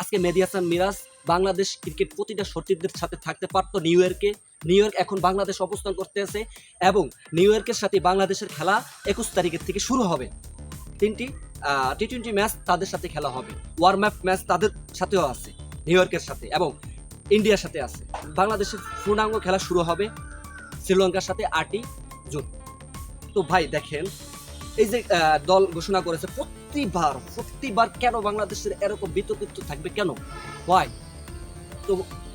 আজকে মেহেদি হাসান মিরাজ বাংলাদেশ ক্রিকেট প্রতিটা সচিবদের সাথে থাকতে পারতো নিউ ইয়র্কে। নিউ ইয়র্ক এখন বাংলাদেশ অবস্থান করতে আছে এবং নিউ ইয়র্কের সাথে বাংলাদেশের খেলা একুশ তারিখের থেকে শুরু হবে। তিনটি টি টোয়েন্টি ম্যাচ তাদের সাথে খেলা হবে। ওয়ার্ম আপ ম্যাচ তাদের সাথেও আছে, নিউ ইয়র্কের সাথে এবং ইন্ডিয়ার সাথে আছে। বাংলাদেশের পূর্ণাঙ্গ খেলা শুরু হবে শ্রীলঙ্কার সাথে আটই জুন। তো ভাই দেখেন, এই যে দল ঘোষণা করেছে প্রতিবার প্রতিবার কেন বাংলাদেশের এরকম বিতর্কিত থাকবে কেন? হয় তো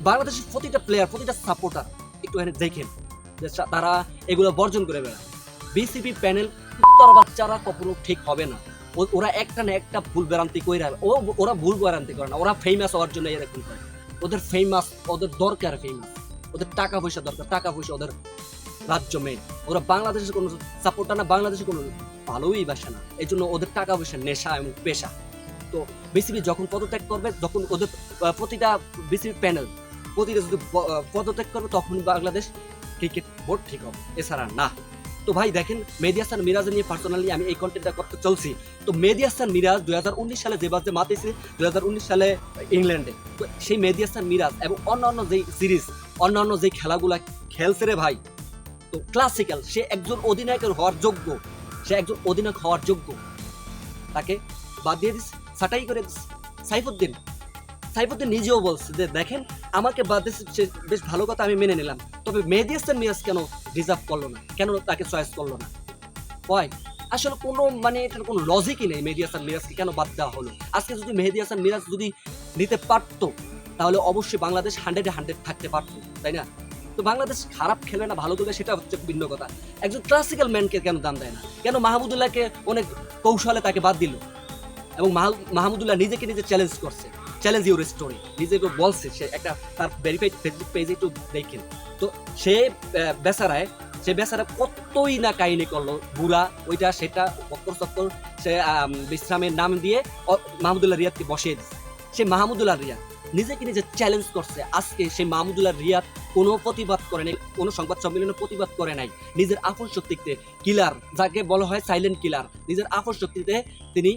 বাংলাদেশের প্রতিটা প্লেয়ার প্রতিটা সাপোর্টার একটু এখানে দেখেন যে তারা এগুলো বর্জন করে বেড়ায়। বিসিবি প্যানেল উত্তর বাচ্চারা কখনো ঠিক হবে না। ওরা একটা না একটা ভুল বেরান্তি করে ও ওরা ভুল বেরান্তি করে না। ওরা ফেমাস হওয়ার জন্য এরকম করে। ওদের ফেমাস ওদের দরকার ফেমাস ওদের টাকা পয়সা দরকার, টাকা পয়সা ওদের রাজ্য মেন ওরা বাংলাদেশের কোনো সাপোর্টার না, বাংলাদেশের কোনো ভালোই বাসে না। এই জন্য ওদের টাকা পয়সা, নেশা এবং পেশা। তো বিসিবি যখন পদত্যাগ করবে, যখন ওদের প্রতিটা বিসিবি প্যানেল প্রতিটা যদি পদত্যাগ করবে তখন বাংলাদেশ ক্রিকেট বোর্ড ঠিক হবে। এছাড়া না। তো ভাই দেখেন মেহেদি হাসান মিরাজ নিয়ে পার্সোনালি আমি এই কন্টেন্টটা করতে চলছি। তো মেহেদি হাসান মিরাজ দুই হাজার উনিশ সালে যে বাজে মাতিছে দুই সালে ইংল্যান্ডে। তো সেই মেহেদি হাসান মিরাজ এবং অন্যান্য যেই সিরিজ অন্যান্য যেই খেলাগুলা খেলছে রে ভাই, তো ক্লাসিক্যাল সে একজন অধিনায়কের হওয়ার যোগ্য। সে একজন অধিনায়ক হওয়ার যোগ্য। তাকে বাদ দিয়ে দিস, ছাটাই করে দিস। সাইফুদ্দিন সাইফুদ্দিন নিজেও বলছে যে, দেখেন, আমাকে বাদ দিয়েছে বেশ ভালো কথা আমি মেনে নিলাম। তবে মেহেদি হাসান মিরাজ কেন রিজার্ভ করল না? কেন তাকে চয়েস করল না? হয় আসলে কোনো মানে এটার কোনো লজিকই নেই মেহেদি হাসান মিরাজকে কেন বাদ দেওয়া হলো? আজকে যদি মেহেদি হাসান মিরাজ যদি নিতে পারতো, তাহলে অবশ্যই বাংলাদেশ হান্ড্রেডে হান্ড্রেড থাকতে পারতো, তাই না? তো বাংলাদেশ খারাপ খেলবে না, ভালো খেলবে সেটা হচ্ছে ভিন্ন কথা। একজন ক্লাসিক্যাল ম্যানকে কেন দাম দেয় না? কেন মাহমুদুল্লাহকে অনেক কৌশলে তাকে বাদ দিল? এবং মাহমুদুল্লাহ নিজেকে নিজে চ্যালেঞ্জ করছে। চ্যালেঞ্জ ইউর স্টোরি নিজেকে বলছে, সে একটা তার ভেরিফাইড ফেসবুক পেজে একটু দেখেন। তো সে বেচারায়, সে বেচারা কতই না কাহিনী করল, বুড়া, ওইটা, সেটা চক্কর চক্কর, সে বিশ্রামের নাম দিয়ে মাহমুদুল্লাহ রিয়াদকে বসিয়ে দিচ্ছে সে মাহমুদুল্লাহ রিয়াদ। নিজেকে নিজে চ্যালেঞ্জ করছে। আজকে সেই মাহমুদুল্লাহ রিয়াদ কোনো প্রতিবাদ করে নাই, কোনো সংবাদ সম্মেলনে প্রতিবাদ করে নাই। নিজের আপন শক্তিতে কিলার যাকে বলা হয় সাইলেন্ট কিলার নিজের আপন শক্তিতে তিনি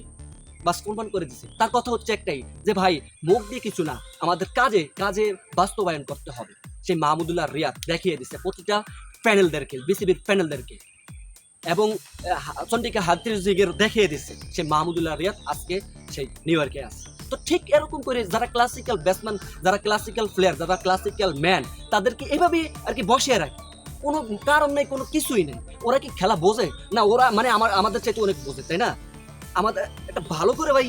বাস প্রমাণ করে দিছে। তার কথা হচ্ছে একটাই, যে ভাই, মুখ দিয়ে কিছু না, আমাদের কাজে কাজে বাস্তবায়ন করতে হবে। সেই মাহমুদুল্লাহ রিয়াদ দেখিয়ে দিছে প্রতিটা প্যানেলদেরকে বিসিবির প্যানেলদেরকে। এবং চন্ডিকা হাতির জিগের দেখিয়ে দিচ্ছে সেই মাহমুদুল্লাহ রিয়াদ আজকে সেই নিউ ইয়র্কে আছে। তো ঠিক এরকম করে যারা ক্লাসিক্যাল ব্যাটসম্যান যারা ক্লাসিক্যাল প্লেয়ার যারা ক্লাসিক্যাল ম্যান তাদেরকে এভাবে আর কি বসিয়ে রাখে। কোনো কারণ নেই, কোনো কিছুই নেই। ওরা কি খেলা বোঝে? না, ওরা মানে আমার, আমাদের চাইতে অনেক বোঝে, তাই না? আমাদের একটা ভালো করে ভাই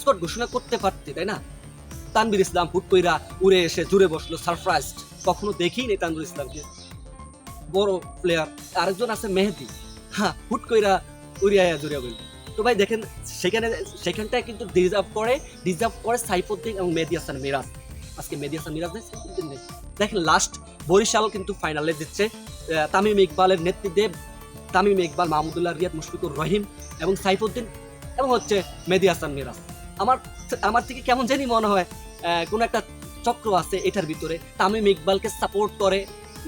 স্কট ঘোষণা করতে পারতে, তাই না? তানবির ইসলাম হুট কইরা উড়ে এসে জুড়ে বসল সারপ্রাইজড কখনো দেখিই নেই তানবির ইসলামকে। বড় প্লেয়ার আরেকজন আছে মেহেদি। হ্যাঁ হুট কইরা উড়িয়া জুড়ে বলি তো ভাই দেখেন, সেখানে, সেখানটায় কিন্তু ডিজার্ভ করে ডিজার্ভ করে সাইফুদ্দিন এবং মেহেদি হাসান মিরাজ। আজকে মেহেদি হাসান মিরাজ নেই সাইফুদ্দিন নেই। দেখেন লাস্ট বরিশাল কিন্তু ফাইনালে দিচ্ছে তামিম ইকবালের নেতৃত্বে তামিম ইকবাল, মাহমুদুল্লাহ, রিয়াদ মুশফিকুর রহিম এবং সাইফুদ্দিন এবং হচ্ছে মেহেদি হাসান মিরাজ। আমার আমার থেকে কেমন জানি মনে হয় কোনো একটা চক্র আছে এটার ভিতরে। তামিম ইকবালকে সাপোর্ট করে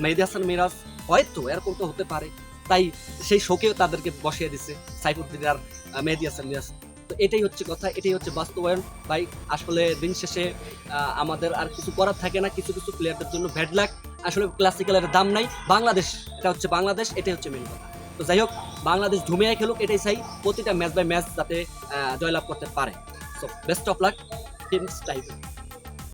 মেহেদি হাসান মিরাজ, হয়তো এরকম তো হতে পারে। তাই সেই শোকেও তাদেরকে বসিয়ে দিচ্ছে সাইফুদ্দিন আর মেহেদি হাসান মিরাজ। তো এটাই হচ্ছে কথা, এটাই হচ্ছে বাস্তবায়ন। ভাই, আসলে দিন শেষে আমাদের আর কিছু করার থাকে না, কিছু কিছু প্লেয়ারদের জন্য ব্যাড লাক আসলে ক্লাসিক্যালের দাম নাই। বাংলাদেশ, এটা হচ্ছে বাংলাদেশ, এটাই হচ্ছে মেন কথা। তো যাই হোক, বাংলাদেশ ঝুমিয়ে খেলুক, এটাই চাই। প্রতিটা ম্যাচ বাই ম্যাচ যাতে জয়লাভ করতে পারে। So best of luck team style